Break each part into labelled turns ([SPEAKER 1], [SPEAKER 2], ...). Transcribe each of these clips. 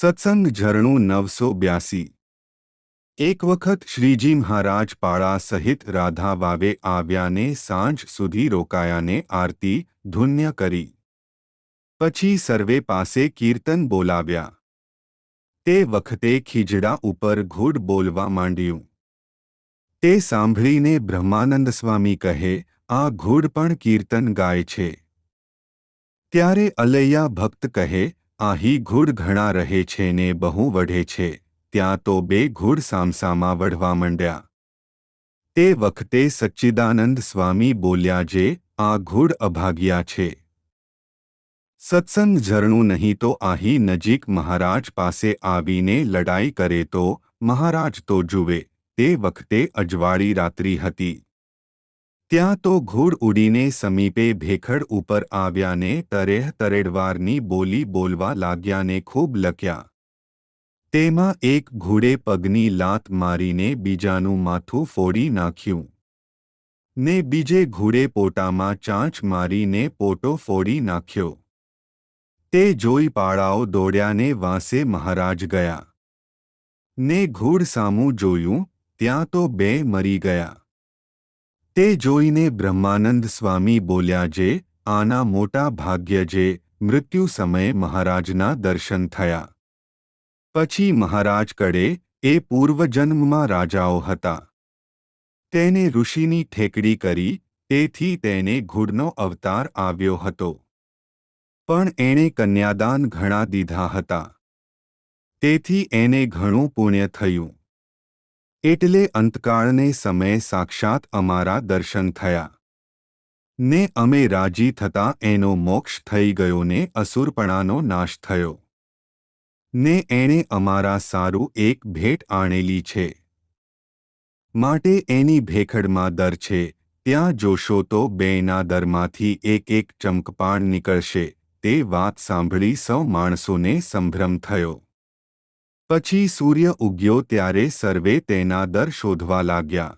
[SPEAKER 1] સત્સંગ ઝરણું નવસો બ્યાસી. એક વખત શ્રીજી મહારાજ પાળા સહિત રાધા વાવે આવ્યાને સાંજ સુધી રોકાયાને આરતી, ધુન્ય કરી. પછી સર્વે પાસે કીર્તન બોલાવ્યા. તે વખતે ખીજડા ઉપર ઘૂડ બોલવા માંડ્યું. તે સાંભળીને બ્રહ્માનંદ સ્વામી કહે, આ ઘૂડ પણ કીર્તન ગાય છે. ત્યારે અલૈયા ભક્ત કહે આહી ઘૂડ ઘણા રહે છે ને બહુ વઢે છે, ત્યાં તો બે ઘૂડ સામસામાં વઢવા માંડ્યા. તે વખતે સચ્ચિદાનંદ સ્વામી બોલ્યા જે, આ ઘૂડ અભાગ્યા છે. સત્સંગ ઝરણું નહીં તો આહી નજીક મહારાજ પાસે આવીને લડાઈ કરે તો, મહારાજ તો જુએ, તે વખતે અજવાળી રાત્રિ હતી. ત્યાં તો ઘોડ ઉડીને સમીપે ભેખડ ઉપર આવ્યાને તરેહ તરેડવારની બોલી બોલવા લાગ્યાને ખૂબ લક્યા તેમાં એક ઘોડે પગની લાત મારીને બીજાનું માથું ફોડી નાખ્યું. ને બીજે ઘોડે પોટામાં ચાંચ મારીને પોટો ફોડી નાખ્યો. તે જોઈ પાળાઓ દોડ્યાને વાંસે મહારાજ ગયા. ને ઘોડ સામું જોયું, ત્યાં તો બે મરી ગયા. તે જોઈને બ્રહ્માનંદ સ્વામી બોલ્યા, જે, આના મોટા ભાગ્ય જે, મૃત્યુ સમયે મહારાજના દર્શન થયા. પછી મહારાજ કડે, એ પૂર્વજન્મમાં રાજાઓ હતા. તેને ઋષિની ઠેકડી કરી, તેથી તેને ઘુડનો અવતાર આવ્યો હતો. પણ એણે કન્યાદાન ઘણા દીધા હતા. તેથી એને ઘણું પુણ્ય થયું. એટલે અંતકાળને સમયે સાક્ષાત અમારા દર્શન થયા. ને અમે રાજી થતાં એનો મોક્ષ થઈ ગયો ને અસુરપણાનો નાશ થયો. ને એણે અમારા સારું એક ભેટ આણેલી છે. માટે એની ભેખડમાં દર છે, ત્યાં જોશો તો બેના દરમાંથી એક એક ચમકપાણ નીકળશે, તે વાત સાંભળી સૌ માણસોને સંભ્રમ થયો. પછી સૂર્ય ઉગ્યો ત્યારે સર્વે તેના દર શોધવા લાગ્યા.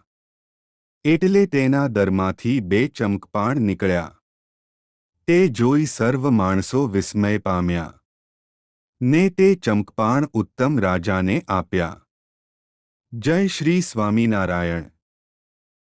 [SPEAKER 1] એટલે તેના દરમાંથી બે ચમકપાણ નીકળ્યા. તે જોઈ સર્વ માણસો વિસ્મય પામ્યા. ને તે ચમકપાણ ઉત્તમ રાજાને આપ્યા. જય શ્રી સ્વામિનારાયણ.